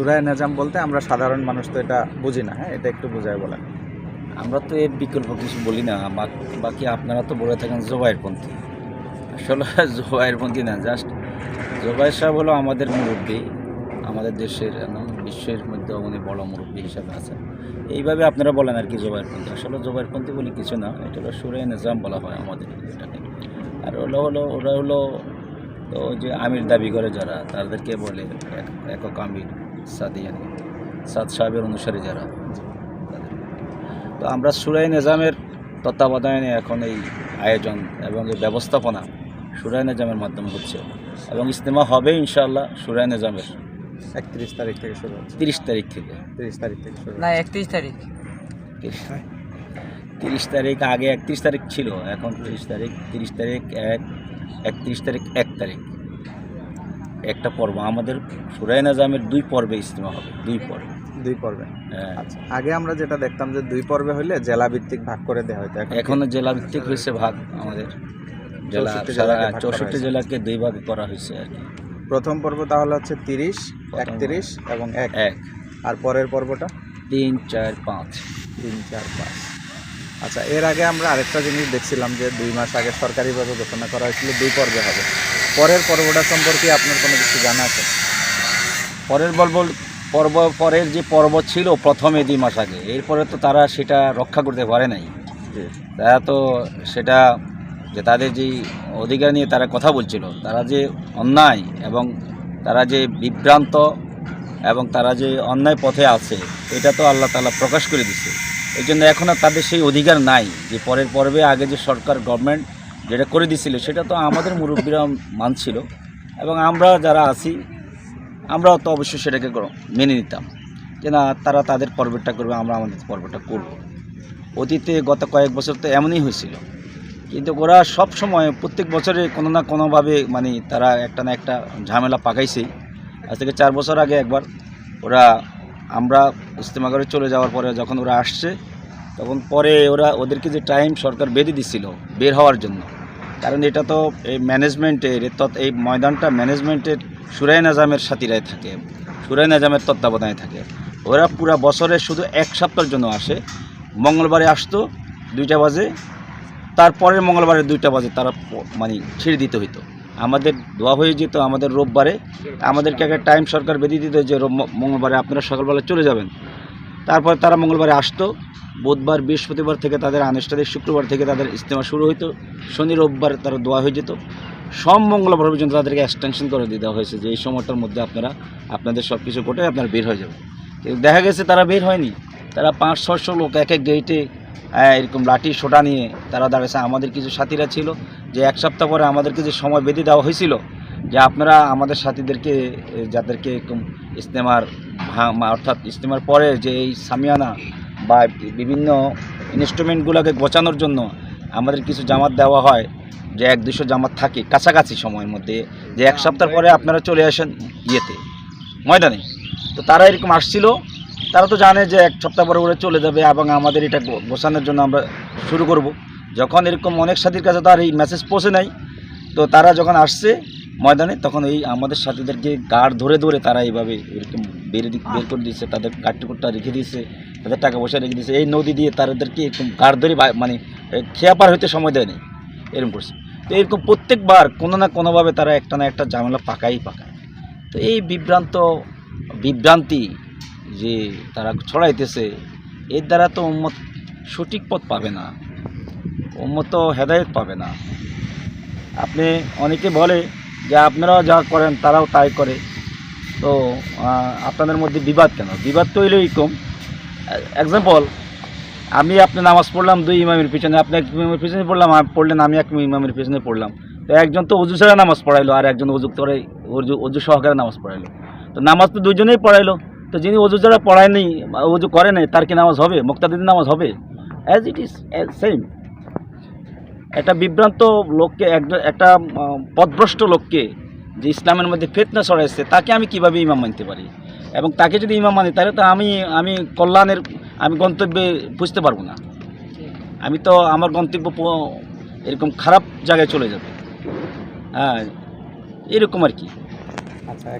সুরায় নেজাম বলতে আমরা সাধারণ মানুষ তো এটা বুঝি না হ্যাঁ? এটা একটু বোঝায় বলেন। আমরা তো এর বিকল্প কিছু বলি না বাকি আপনারা তো বলে থাকেন জোবাইয়ের পন্থী। আসলে জোবাইয়ের পন্থী না, জাস্ট জোবাইর সাহেব হলো আমাদের মুরব্বী, আমাদের দেশের বিশ্বের মধ্যে উনি বড় মুরব্বী হিসাবে আছেন। এইভাবে আপনারা বলেন আর কি জোবাইর পন্থী। আসলে জোবাইর পন্থী বলে কিছু না, এটা হলো সুরাই নিজাম বলা হয় আমাদের এটাকে। আর হলো হলো, ওরা হলো তো ওই যে আমির দাবি করে যারা তাদেরকে বলে এক- একক আমির সাদিয়ানি সাদ সাহেবের অনুসারী যারা। তো আমরা সুরাই নিজামের তত্ত্বাবধানে এখন এই আয়োজন এবং এই ব্যবস্থাপনা সুরাই নিজামের মাধ্যমে হচ্ছে। এবং ইস্তেমা হবে ইনশাআল্লাহ সুরাই নিজামের। একত্রিশ তারিখ থেকে শুরু হচ্ছে। তিরিশ তারিখ থেকে। তিরিশ তারিখ থেকে শুরু না একত্রিশ তারিখ। তিরিশ তারিখ আগে একত্রিশ তারিখ ছিল এখন তিরিশ তারিখ তিরিশ তারিখ এক একত্রিশ তারিখ এক তারিখ। একটা পর্ব। আমাদের সুরাই নাজামের দুই পর্বে ইস্তেমা হবে দুই পর্বে। দুই পর্বে? হ্যাঁ। আচ্ছা আগে আমরা যেটা দেখতাম যে দুই পর্বে হলে জেলা ভিত্তিক ভাগ করে দেওয়া হয়তো এখন এখনও জেলা ভিত্তিক হয়েছে ভাগ আমাদের। জেলা 64 সারা জেলাকে ভাগ করা চৌষট্টি জেলাকে দুই ভাগে করা হয়েছে আর কি। প্রথম পর্ব তাহলে হচ্ছে তিরিশ একত্রিশ এবং এক। এক। আর পরের পর্বটা? তিন চার পাঁচ। তিন চার পাঁচ। আচ্ছা এর আগে আমরা আরেকটা জিনিস দেখছিলাম যে দুই মাস আগে সরকারিভাবে ঘোষণা করা হয়েছিল দুই পর্বে হবে। পরের পর্বটা সম্পর্কে আপনার কোনো কিছু জানা আছে? পরের পর্ব পর্ব পরের যে পর্ব ছিল প্রথমে দুই মাস আগে এরপরে তো তারা সেটা রক্ষা করতে পারে নাই। তারা তো সেটা যে তাদের যে অধিকার নিয়ে তারা কথা বলছিল তারা যে অন্যায় এবং তারা যে বিভ্রান্ত এবং তারা যে অন্যায় পথে আছে এটা তো আল্লাহ তালা প্রকাশ করে দিচ্ছে এই জন্য এখন আর তাদের সেই অধিকার নাই যে পরের পর্বে আগে যে সরকার গভর্নমেন্ট যেটা করে দিছিল সেটা তো আমাদের মুরব্বীরা মানছিল এবং আমরা যারা আছি, আমরাও তো অবশ্যই সেটাকে মেনে নিতাম যে না, তারা তাদের পর্বটা করবে, আমরা আমাদের পর্বটা করব। অতীতে গত কয়েক বছর তো এমনই হয়েছিল। কিন্তু ওরা সব সময় প্রত্যেক বছরে কোনো না কোনোভাবে মানে তারা একটা না একটা ঝামেলা পাকাইছেই। আজ থেকে চার বছর আগে একবার ওরা, আমরা ইস্তেমা করে চলে যাওয়ার পরে যখন ওরা আসছে, তখন পরে ওরা ওদেরকে যে টাইম সরকার বেঁধে দিছিল বের হওয়ার জন্য কারণ এটা তো এই ম্যানেজমেন্টের এই ময়দানটা ম্যানেজমেন্টের সুরাই নাজামের সাথীরাই থাকে, সুরাই নাজামের তত্ত্বাবধানে থাকে। ওরা পুরা বছরে শুধু এক সপ্তাহের জন্য আসে। মঙ্গলবারে আসতো, দুইটা বাজে, তারপরের মঙ্গলবারে দুইটা বাজে তারা মানে ছেড়ে দিতে হইতো। আমাদের দোয়া হয়ে যেত আমাদের রোববারে। আমাদেরকে একটা টাইম সরকার বেঁধে দিত যে মঙ্গলবারে আপনারা সকালবেলা চলে যাবেন। তারপর তারা মঙ্গলবারে আসতো। বুধবার, বৃহস্পতিবার থেকে তাদের আনুষ্ঠানিক শুক্রবার থেকে তাদের ইজতেমা শুরু হইতো। শনি, রোববার তারা দোয়া হয়ে যেত। সব মঙ্গলবার পর্যন্ত তাদেরকে এক্সটেনশন করে দিয়ে দেওয়া হয়েছে যে, এই সময়টার মধ্যে আপনারা, আপনাদের সব কিছু কোটে আপনারা বের হয়ে যাবেন। কিন্তু দেখা গেছে তারা বের হয়নি। তারা পাঁচ ছশো লোক এক এক গেইটে এরকম লাঠি, সোটা নিয়ে তারা দাঁড়িয়েছে আমাদের কিছু সাথীরা ছিল যে, এক সপ্তাহ পরে আমাদেরকে যে সময় বেঁধে দেওয়া হয়েছিল যে আপনারা আমাদের সাথীদেরকে যাদেরকে এরকম ইস্তেমার অর্থাৎ ইস্তেমার পরে যে এই সামিয়ানা বা বিভিন্ন ইনস্ট্রুমেন্টগুলোকে গোছানোর জন্য আমাদের কিছু জামাত দেওয়া হয় যে এক দুশো জামাত থাকে কাছাকাছি সময়ের মধ্যে যে এক সপ্তাহ পরে আপনারা চলে আসেন ইয়েতে ময়দানে। তো তারা এরকম আসছিল তারা তো জানে যে এক সপ্তাহ পরে ওরা চলে যাবে এবং আমাদের এটা গোছানোর জন্য আমরা শুরু করব। যখন এরকম অনেক সাথীর কাছে তার এই মেসেজ পৌঁছে নাই তো তারা যখন আসছে ময়দানে, তখন এই আমাদের সাথীদেরকে গার্ড ধরে ধরে তারা এইভাবে এরকম বের বের করে দিয়েছে, তাদের কাঠটুকুরটা রেখে দিয়েছে, তাদের টাকা পয়সা রেখে দিয়েছে, এই নদী দিয়ে তাদেরকে এরকম গার্ড ধরে মানে খেয়া পার হইতে সময় দেয়নি, এরকম করছে। তো এরকম প্রত্যেকবার কোনো না কোনোভাবে তারা একটা না একটা ঝামেলা পাকাই পাকায়। তো এই বিভ্রান্ত বিভ্রান্তি যে তারা ছড়াইতেছে, এর দ্বারা তো উম্মত সঠিক পথ পাবে না, উম্মত তো হেদায়ত পাবে না। আপনি অনেকে বলে যে আপনারাও যা করেন, তারাও তাই করে। তো আপনাদের মধ্যে বিবাদ কেন? বিবাদ তো হইল এরকম এক্সাম্পল আমি আপনি নামাজ পড়লাম দুই ইমামের পিছনে, আপনি এক ইমামের পিছনে পড়লাম পড়লেন আমি এক ইমামের পিছনে পড়লাম। তো একজন তো অজু ছাড়া নামাজ পড়াইলো, আর একজন অজু করে, অজু অজু সহকারে নামাজ পড়াইলো। তো নামাজ তো দুজনেই পড়াইলো। তো যিনি অজু ছাড়া পড়ায়নি, অজু করে নাই, তার কি নামাজ হবে? মুক্তাদির নামাজ হবে? অ্যাজ ইট ইজ সেম একটা বিভ্রান্ত লোককে একটা পথভ্রষ্ট লোককে যে ইসলামের মধ্যে ফেতনা ছড়াইছে, তাকে আমি কীভাবে ইমাম মানতে পারি? এবং তাকে যদি ইমাম মানি, তাহলে তো আমি আমি কল্যাণের, আমি গন্তব্যে বুঝতে পারব না। আমি তো আমার গন্তব্য এরকম খারাপ জায়গায় চলে যাবে। হ্যাঁ এরকম আর কি। আচ্ছা